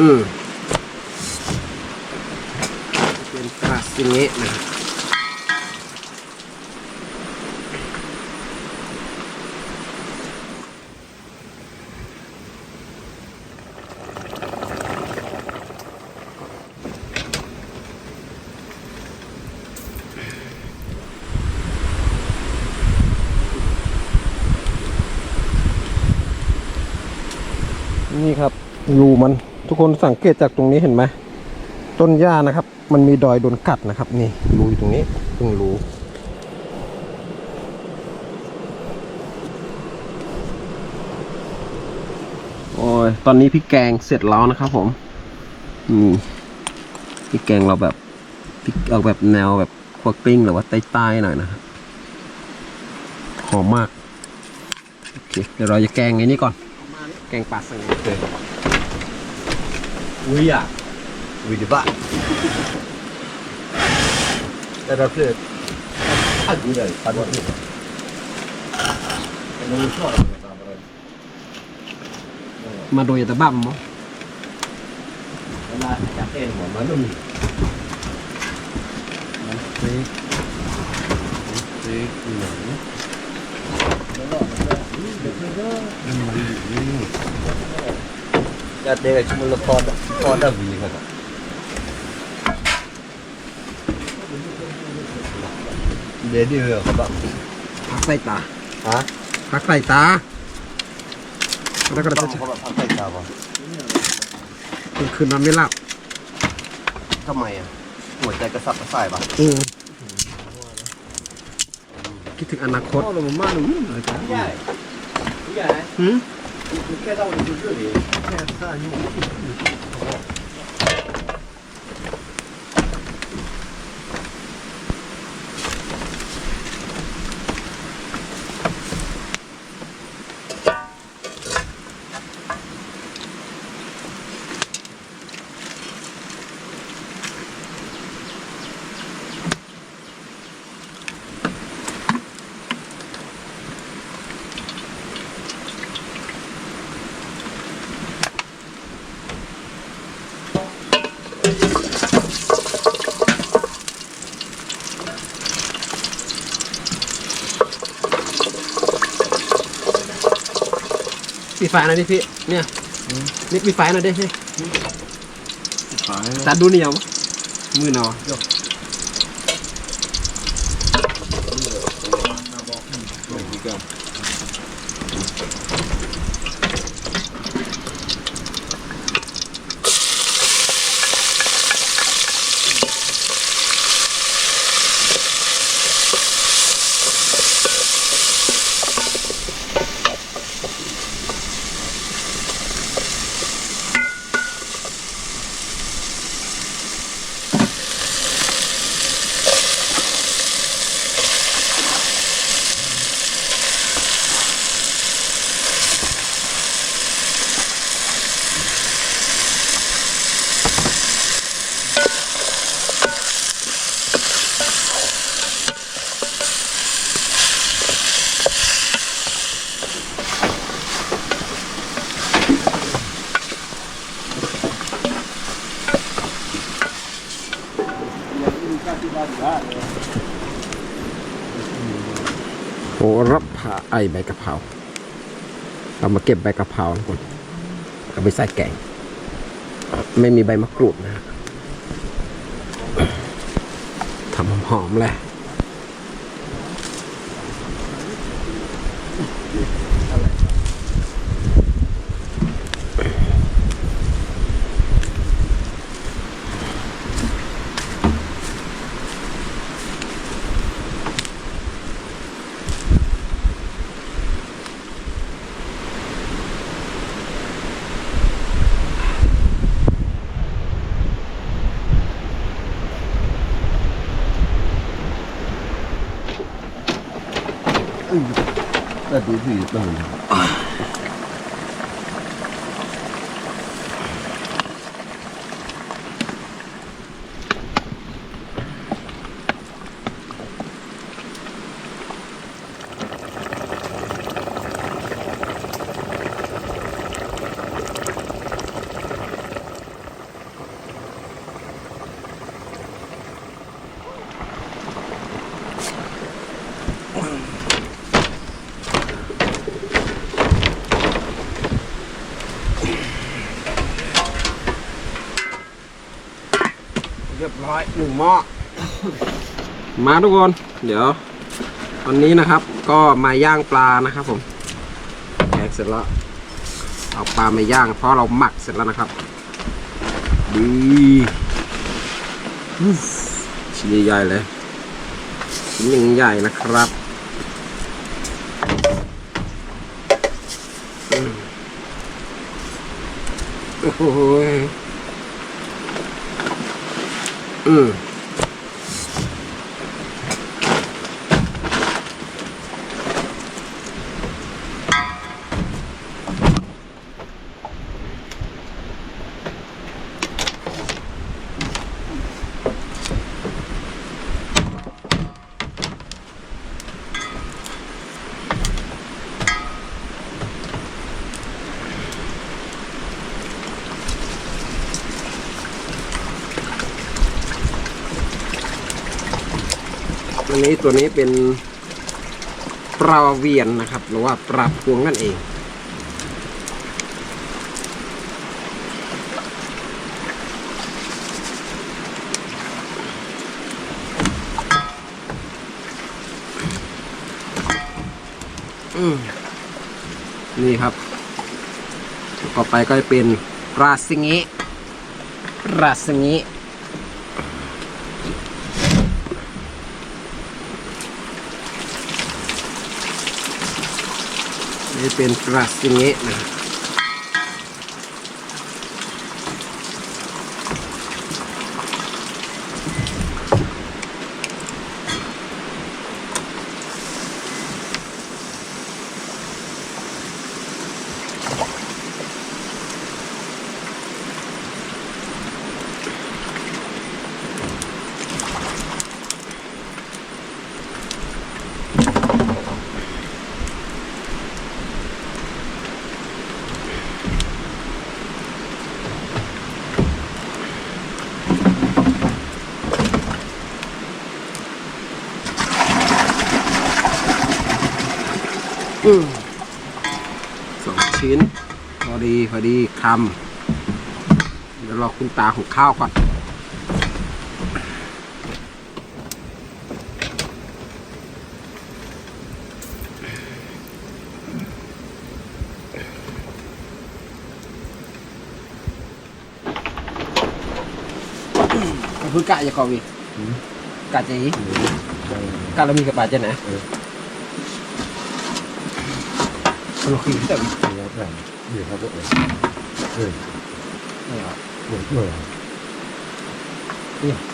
อืมเป็นกระสิเงะนะครับนี่ครับรูมัน ทุกคนสังเกตจากตรงนี้เห็นไหมต้นหญ้านะครับ มันมีดอยโดนกัดนะครับ นี่รูอยู่ตรงนี้เพิ่งรู้โอ้ยตอนนี้พริกแกงเสร็จแล้วนะครับ ผมอืมพริกแกงเราแบบพริกเอาแบบแนวแบบคั่วกลิ้งหรือว่าใต้ๆหน่อยนะครับหอมมากโอเคเดี๋ยวเราจะแกงไอ้นี้ก่อน แกงปลาสังเกต Uya. Uya ba. Era för att det där hade varit. Men nu så มาโดยแต่บ้ามมั้งเวลาจับเองหัวมันต้อ งมีเฮ้ยเฮ้ยหนังจับเด็กมันละครครได้วีครับเดี๋ยวดีเลยครับบ้างพักใส่ตาฮะพักใส่ตาแล้วก็ต้จะองเขาแบบพักใส่ตาป่ะเป็นคืนนอนไม่หลับทำไมอะหัวใจกระสับกระส่ายป่ะอืมคิดถึงอนาคตเรามาหนุ่มเลยจ้ะใหญ่ใหญ่หืม แค่เราดูเรื่องนี้ ปิดไฟหน่อยดิพี่ เนี่ยนี่ปิดไฟหน่อยดิพี่ขายจัดดูเหนียวมือหนอ โหรับผ่า ไอใบกะเพราเรามาเก็บใบกะเพราทุกคนเอาไปใส่แกง ไม่มีใบมะกรูดนะฮะทำหอมๆเลย แต่ดูสิ รียบร้อยหนึ่งหม้อ มาทุกคน เดี๋ยว วันนี้นะครับ ก็มาย่างปลานะครับผมแกงเสร็จแล้ว เอาปลามาย่าง เพราะเราหมักเสร็จแล้วนะครับ ดีอุ๊ฟชิ้นใหญ่ๆเลย ชิ้นยังใหญ่นะครับอืมโอ้โห อื นี้ตัวนี้เป็นปลาเวียนนะครับ หรือว่าปลาพวงนั่นเองอืมนี่ครับ ต่อไปก็จะเป็นราซิงิราซิงิ จะเป็นกราซิเงะนะครับอืมสองชิ้น พอ ดีพอดีคำเดี๋ยวรอคุณตาหุงข้าวก่อนคือกะจะกอวีกะจะอีกะแล้วมีกระป๋าจะไหนเราคือแต่ไม่เอาเออเออซอ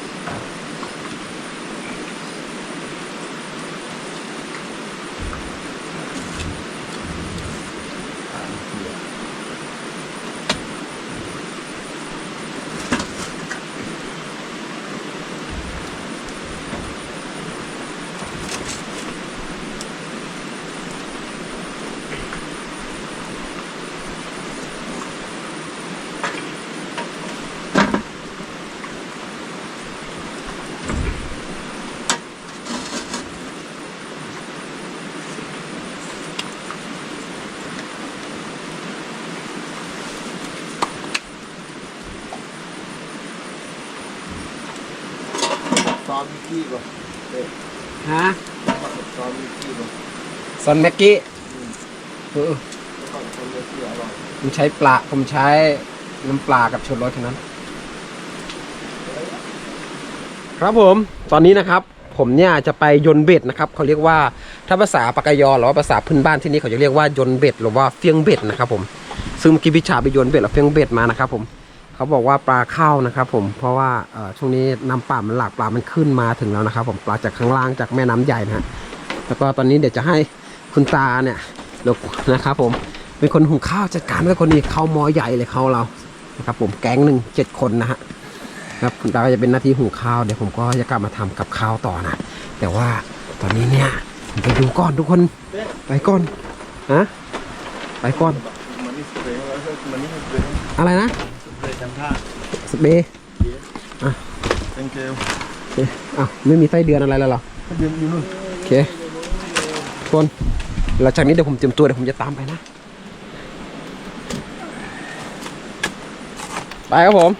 มมิกกี้ป่ะฮะซอมมิกกี้ป่ะซอนแม็กกี้เออต้องซอมมิกกี้อร่อยผมใช้ปลาผมใช้น้ำปลากับชูรสแค่นั้น ครับผมตอนนี้นะครับ ผมเนี่ยจะไปยนต์เบ็ดนะครับเขาเรียกว่าถ้าภาษาปากกยอหรือว่าภาษาพื้นบ้านที่นี่เขาจะเรียกว่ายนต์เบ็ดหรือว่าเฟียงเบ็ดนะครับผมซึ่งเมื่อกี้พิชาไปยนต์เบ็ดแล้วเฟียงเบ็ดมานะครับผม เขาบอกว่าปลาเข้านะครับผมเพราะว่าช่วงนี้น้ำป่ามันหลากปลามันขึ้นมาถึงแล้วนะครับ ผมปลาจากข้างล่างจากแม่น้ำใหญ่นะฮะแล้วก็ตอนนี้เดี๋ยวจะให้คุณตาเนี่ยเดี๋ยวนะครับผมเป็นคนหุงข้าวจัดการด้วยคนนี้เข้ามอใหญ่เลยเข้าเรานะครับผมแก๊งหนึ่งเจ็ดคนนะฮะครับคุณตาก็จะเป็นหน้าที่หุงข้าวเดี๋ยวผมก็จะกลับมาทำกับข้าวต่อนะแต่ว่าตอนนี้เนี่ยผมไปดูก่อนทุกคนไปก่อนฮะไปก่อนอะไรนะ สเปรย์จำท่าสเปรย์เป็นเกลโอเคอ้าวไม่มีไส้เดือนอะไรแล้วเหรอ เดินอยู่นู่นโอเคทุกคนหลังจากนี้เดี๋ยวผมเตรียมตัวเดี๋ยวผมจะตามไปนะ ไปครับผม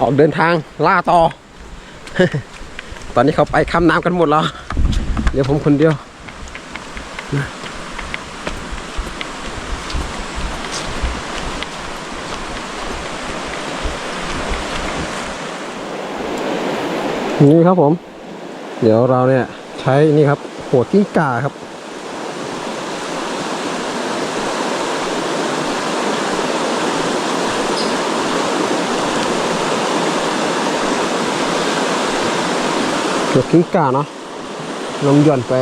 ออกเดินทางล่าต่อ ตอนนี้เขาไปข้ามน้ำกันหมดแล้ว เดี๋ยวผมคนเดียว นี่ครับผม เดี๋ยวเราเนี่ยใช้นี่ครับหัวกิ้งก่าครับ หัวกิ้งก่าเนาะลงหย่อนไป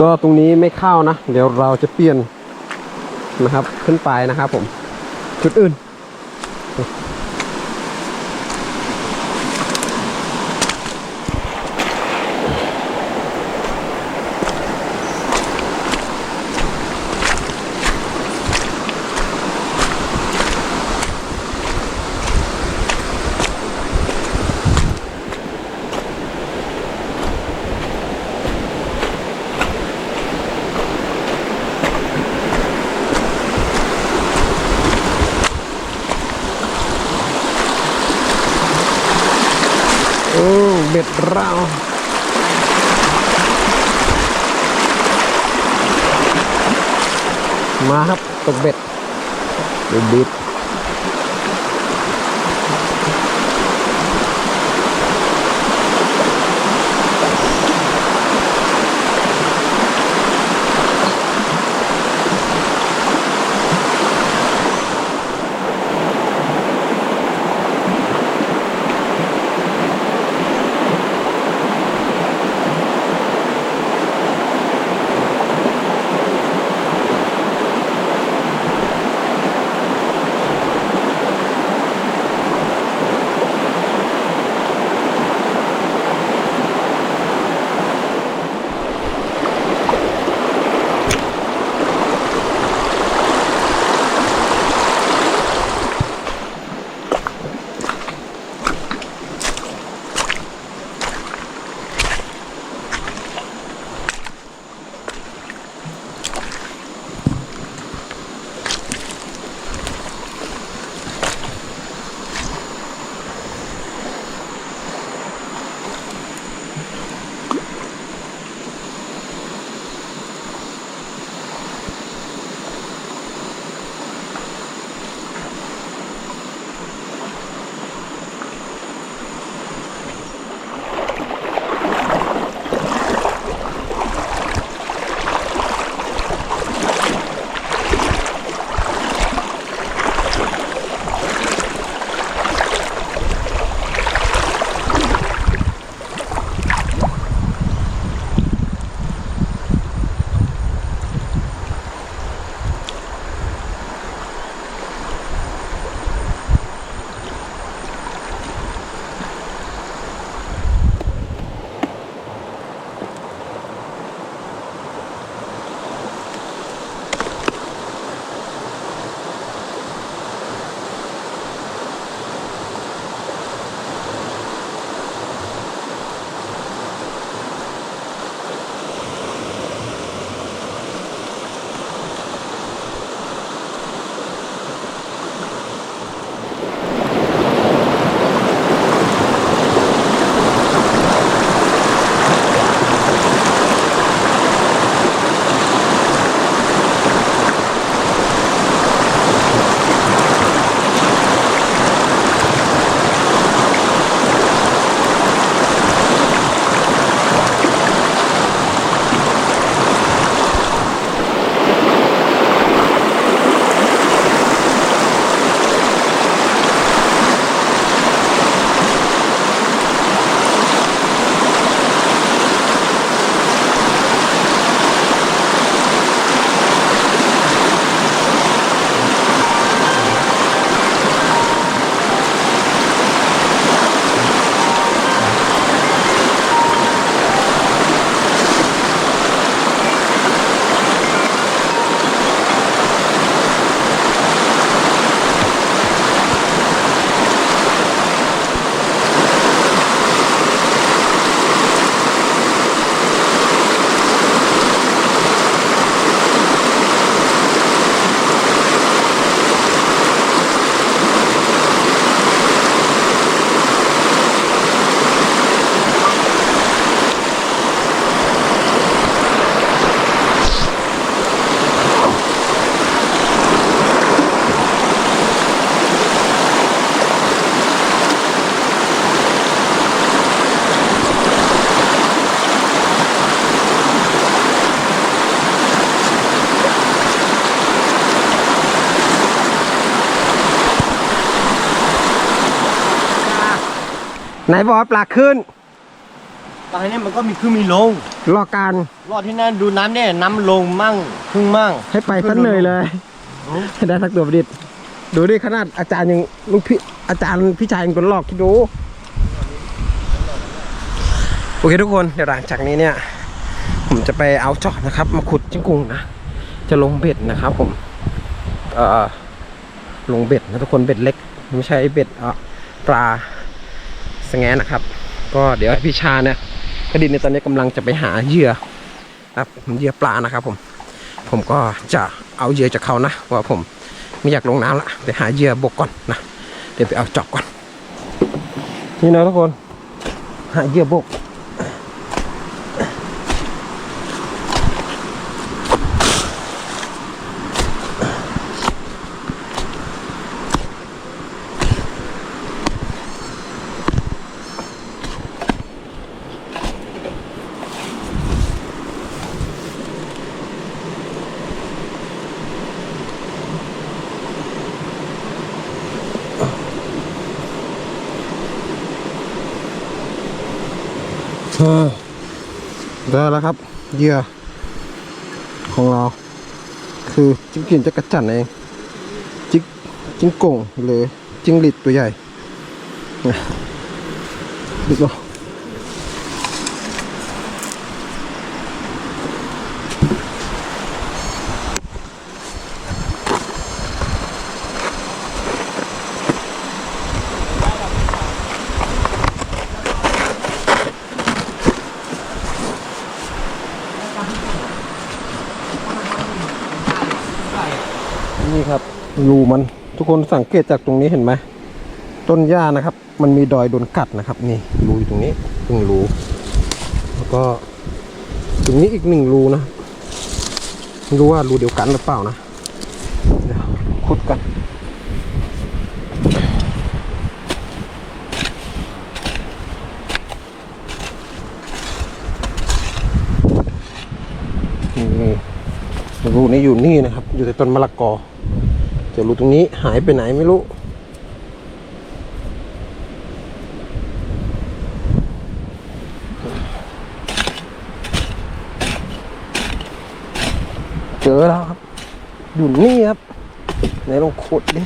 ก็ตรงนี้ไม่เข้านะ เดี๋ยวเราจะเปลี่ยนนะครับขึ้นไปนะครับผม จุดอื่น โอ้ เบ็ดเรามาครับตกเบ็ดดูบิดไหนบอกว่าปลาขึ้น ตอนนี้มันก็มีขึ้นมีลง รอการรอดที่นั่นดูน้ำเนี่ยน้ำลงมั่งขึ้นมั่ง ให้ไปสักเหนื่อยเลยให้ได้สักตัวประดิษฐ์ดูดิขนาดอาจารย์ยังลูกพี่อาจารย์พี่ชายยังโดนหลอกคิดดู โอเคทุกคนเดี๋ยวหลังจากนี้เนี่ย ผมจะไปเอาจอบนะครับ มาขุดจิ้งกุงนะ จะลงเบ็ดนะครับผม เอ่อลงเบ็ดนะทุกคนเบ็ดเล็ก ไม่ใช่เบ็ดเอ่อปลาส แงนนะครับ ก็เดี๋ยวให้พี่ชาเนี่ยกระดินในตอนนี้กำลังจะไปหาเหยื่อครับเหยื่อปลานะครับ ผม ผมก็จะเอาเหยื่อจากเขานะว่าผมไม่อยากลงน้ำละไปหาเหยื่อบกก่อนนะเดี๋ยวไปเอาจอบก่อน นี่นะทุกคน หาเหยื่อบก ได้แล้วครับเหยื่อของเรา คือจิ้งกินจะกระจันเองจิ้งจิ้งก่งหรือจิ้งหรีดตัวใหญ่นะดูก็นี่ค รูมันทุกคนสังเกตจากตรงนี้เห็นไหมต้นหญ้านะครับ มันมีดอยโดนกัดนะครับ นี่รูอยู่ตรงนี้หนึ่งรูแล้วก็ตรงนี้อีกหนึ่งรูนะไม่รู้ว่ารูเดียวกันหรือเปล่านะเดี๋ยวขุดกันนี่รูนี้อยู่นี่นะครับ อยู่ในต้นมะละกอ จะรูตรงนี้หายไปไหนไม่รู้ เจอแล้วครับ อยู่นี่ครับ ไหนลองขุดดิ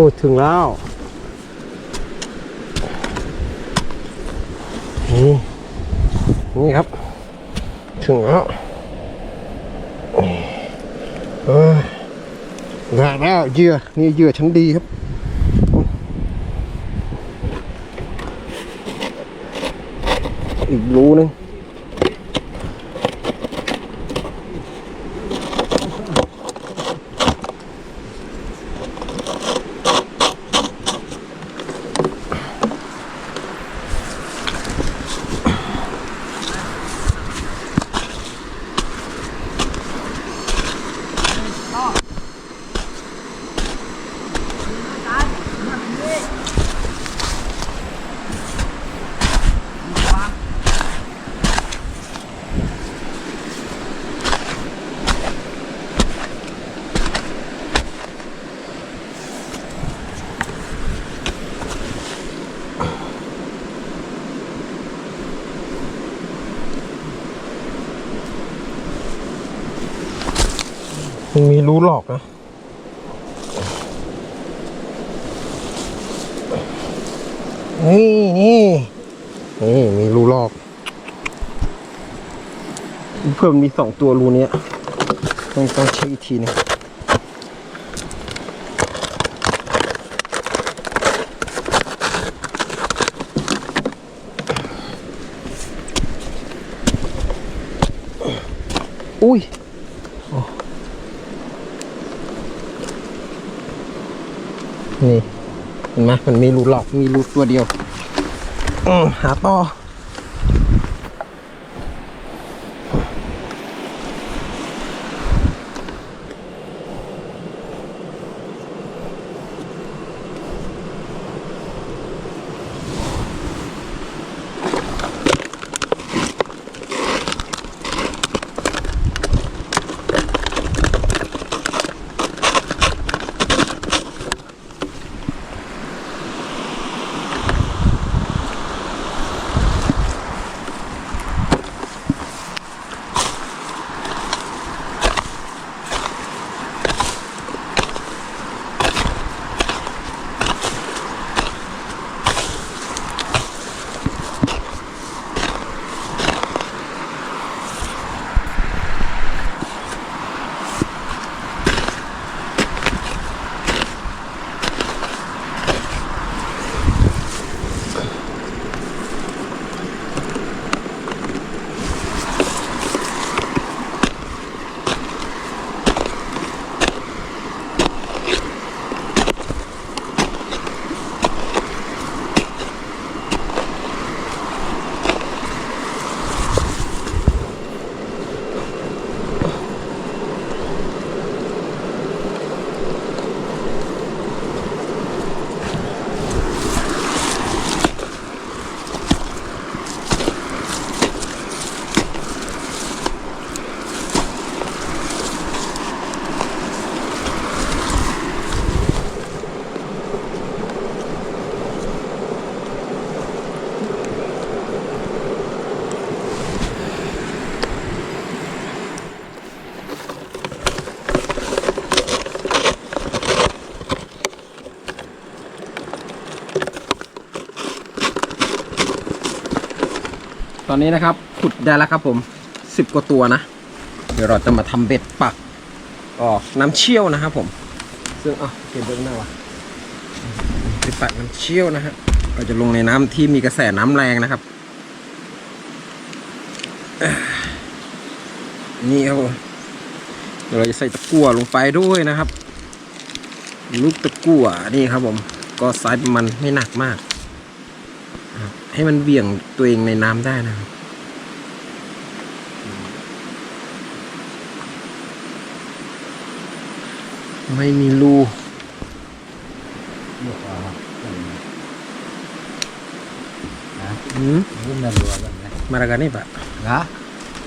อ้ถึงแล้วนี่นี่ครับ ถึงแล้วเออได้แล้วเหยื่อนี่เหยื่อชั้นดีครับอีกรูนึง มันมีรูหลอกนะนี่นี่นี่มีรูหลอก เพิ่มมีสองตัวรูเนี้ยต้องต้องเช็คอีกทีหนึงอุ้ย นี่เห็ นไหมมันมีรูหลอกมีรูตัวเดียว อืมหาต่อ ตอนนี้นะครับขุดได้แล้วครับผมสิบกว่าตัวนะ เดี๋ยวเราจะมาทำเบ็ดปักออกน้ำเชี่ยวนะครับผม ซึ่งอะเก็บเบื้องหน้าวะเบ็ดปักน้ำเชี่ยวนะฮะเราจะลงในน้ำที่มีกระแสน้ำแรงนะครับ นี่ครับผมเดี๋ยวเราจะใส่ตะกั่วลงไปด้วยนะครับ ลูกตะกั่วนี่ครับผม ก็ไซส์ประมาณไม่หนักมาก ให้มันเบี่ยงตัวเองในน้ำได้นะครับไม่มีรู Được rồi. Hả? อืม Cũng là đùa rồi này. มาดาการนี่ปะ Đó.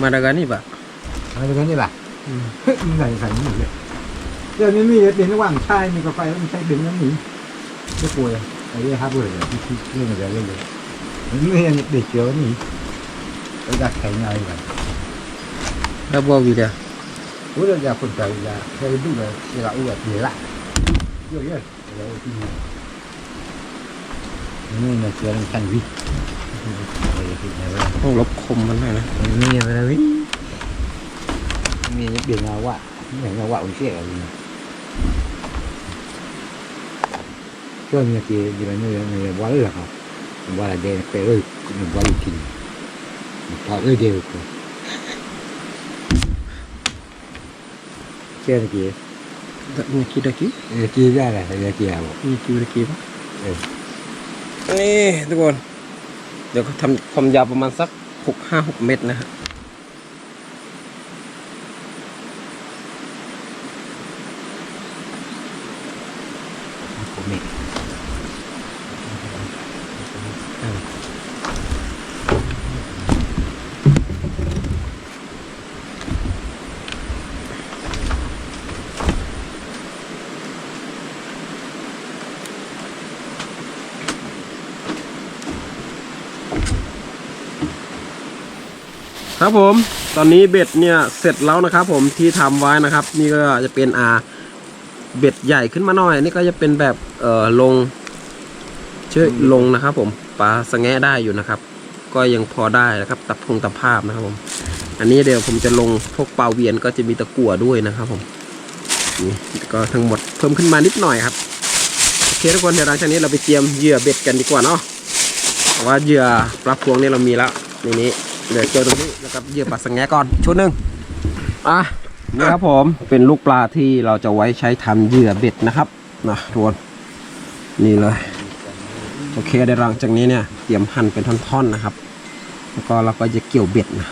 มาดาการนี่ปะ Nói cho cái đi bà. อืม Phải phải như vậy. Giờ nếu mi đến cái quảng trai mình có phải mình sẽ đứng nó mình. Cái cùi. Ở đây hai bữa rồi. Nhưng mà giờ lên rồi. Những người để chứa nhỉ. Tôi đặt thấy này vậy. แล้วบอวีเดีย Ủa là giờ phần trời là theo cái lúc là thì là ưu để lại. Rồi rồi. Rồi thì Ini là chứa lên thành vi. Đây thì này vậy. ต้องลบคมมันหน่อยนะ Ini là đây. Ini biển ngào quạ. Biển ngào quạ cũng sẽ ở gì. Cho nên thì gì là người người quá là học. Quá là đen phải ơi, cũng quá là kinh. Thọ ơi đều. Chơi là gì? มี กี่ตะกี้ Là chia ra là là chia à? มีกี่ตะกี้ปะเออนี่ทุกคน เดี๋ยวเขาทำความยาวประมาณสักหกห้าหกเมตรนะฮะ của mình. ครับ ผม ตอนนี้เบ็ดเนี่ยเสร็จแล้วนะครับ ผมที่ทำไว้นะครับ นี่ก็จะเป็นอาเบ็ดใหญ่ขึ้นมาหน่อย นี่ก็จะเป็นแบบเอ่อลงเชื่อลงนะครับ ผมปลาสแงะได้อยู่นะครับ ก็ยังพอได้นะครับ ตับพงตับภาพนะครับผม อันนี้เดี๋ยวผมจะลงพวกปลาเวียนก็จะมีตะกั่วด้วยนะครับ ผมนี่ก็ทั้งหมดเพิ่มขึ้นมานิดหน่อยครับโอเคทุกคนเดี๋ยวหลังจากนี้เราไปเตรียมเหยื่อเบ็ดกันดีกว่าเนาะเพราะว่าเหยื่อปลาพวงนี่เรามีแล้วในนี้ เหลือเจอตรงนี้แล้วก็เหยื่อปลาสังแงก่อนชุดหนึ่งอะนี่ครับผมเป็นลูกปลาที่เราจะไว้ใช้ทำเหยื่อเบ็ดนะครับนะทุกคนนี่เลยโอเคเดี๋ยวหลังจากนี้เนี่ยเตรียมหั่นเป็นท่อนๆนะครับ แล้วก็เราก็จะเกี่ยวเบ็ดนะ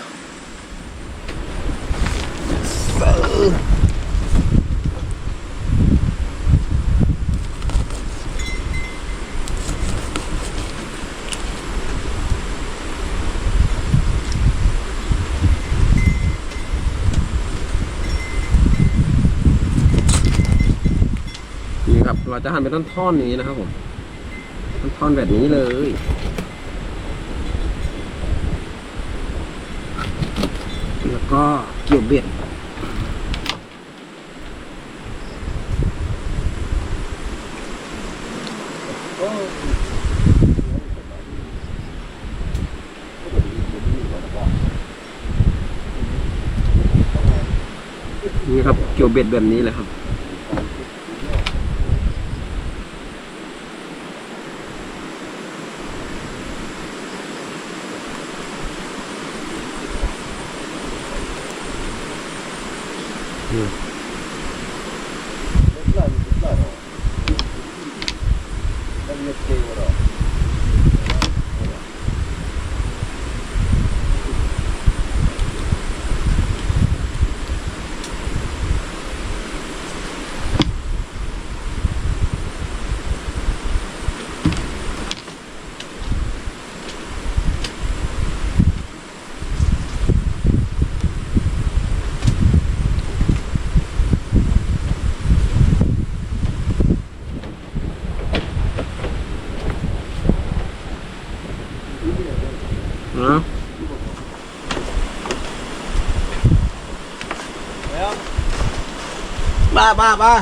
นี่ครับ เรา จะหั่นเป็นท่อนๆอนี้นะครับผมท่อนๆแบบนี้เลยแล้วก็เกี่ยวเบ็ดนี่ครับเกี่ยวเบ็ดแบบนี้เลยครับ นะ บ้าบ้าบ้า